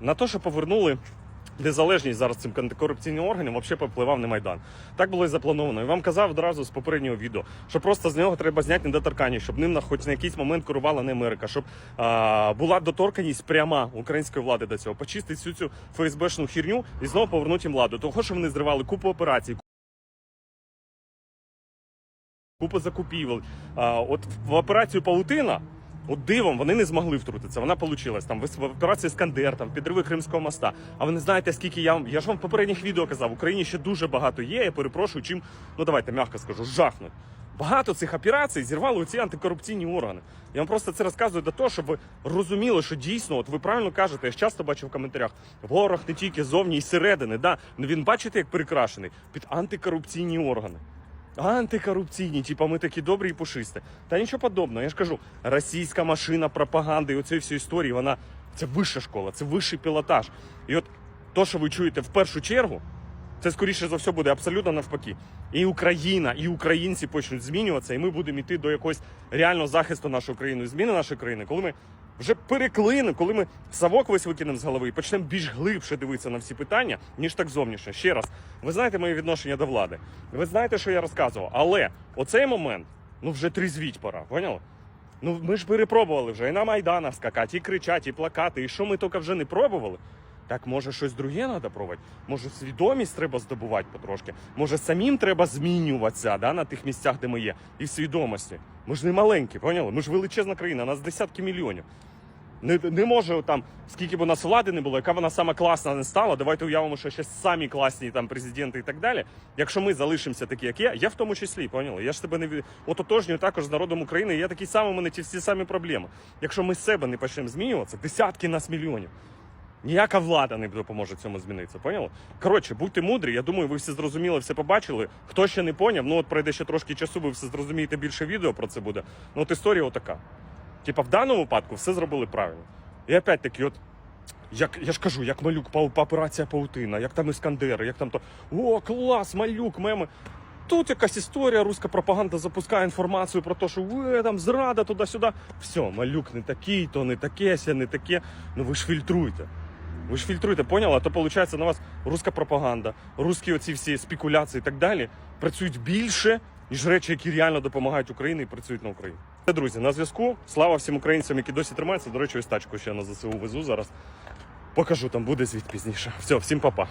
На те, що повернули незалежність зараз цим антикорупційним органам, взагалі попливав не Майдан. Так було і заплановано. І вам казав одразу з попереднього відео, що просто з нього треба зняти недоторканність, щоб ним на хоч на якийсь момент керувала не Америка, щоб а, була доторканність пряма української влади до цього, почистити всю цю ФСБшну хірню і знову повернути їм владу. Того, що вони зривали купу операцій, купу закупівель. А, от в операцію Паутина. От дивом вони не змогли втрутитися. Вона получилась там в операції Скандер, там підриви Кримського моста. А ви не знаєте, скільки я вам. Я ж вам в попередніх відео казав, в Україні ще дуже багато є. Я перепрошую, чим, ну давайте м'яко скажу, жахнуть. Багато цих операцій зірвали ці антикорупційні органи. Я вам просто це розказую для того, щоб ви розуміли, що дійсно, от ви правильно кажете, я ж часто бачу в коментарях, ворог не тільки зовні і зсередини, да, він бачите, як прикрашений під антикорупційні органи. Антикорупційні, типа ми такі добрі і пушисті. Та нічого подобного. Я ж кажу, російська машина пропаганди, і оцієї всієї історії, вона це вища школа, це вищий пілотаж. І от то, що ви чуєте в першу чергу, це скоріше за все буде абсолютно навпаки. І Україна, і українці почнуть змінюватися, і ми будемо йти до якогось реального захисту нашої країни, зміни нашої країни, коли ми вже переклинемо, коли ми совок весь викинемо з голови і почнемо більш глибше дивитися на всі питання, ніж так зовнішньо. Ще раз, ви знаєте моє відношення до влади. Ви знаєте, що я розказував, але оцей момент, ну вже трізвіть пора, поняли? Ну ми ж перепробували вже і на Майданах скакати, і кричати, і плакати, і що ми тільки вже не пробували. Так може щось друге треба пробувати? Може свідомість треба здобувати потрошки? Може самим треба змінюватися да, на тих місцях, де ми є, і свідомості. Ми ж не маленькі, поняли? Ми ж величезна країна, нас десятки мільйонів. Не, не може там, скільки б у нас влади не було, яка вона сама класна не стала. Давайте уявимо, що ще самі класні там президенти і так далі. Якщо ми залишимося такі, як я, я в тому числі, поняли? Я ж тебе не ототожнюю також з народом України. Я такий самий, у мене ті всі самі проблеми. Якщо ми себе не почнемо змінюватися, десятки нас мільйонів. Ніяка влада не допоможе цьому змінитися, поняли? Коротше, будьте мудрі. Я думаю, ви всі зрозуміли, все побачили. Хто ще не поняв, ну от пройде ще трошки часу, ви все зрозумієте більше відео про це буде. Ну от історія отака. Типа в даному випадку все зробили правильно. І опять таки, от як я ж кажу, як малюк операція Паутина, як там іскандери, як там то о, клас, малюк, меми. Тут якась історія, руська пропаганда запускає інформацію про те, що ви там зрада туди-сюди. Все, малюк не такий, то не таке, ся не таке. Ну ви ж фільтруйте. Ви ж фільтруєте, поняли? А то виходить на вас руська пропаганда, русські оці всі спекуляції і так далі працюють більше, ніж речі, які реально допомагають Україні і працюють на Україні. Це, друзі, на зв'язку. Слава всім українцям, які досі тримаються. До речі, ось тачку ще на ЗСУ везу зараз. Покажу, там буде звіт пізніше. Все, всім па-па.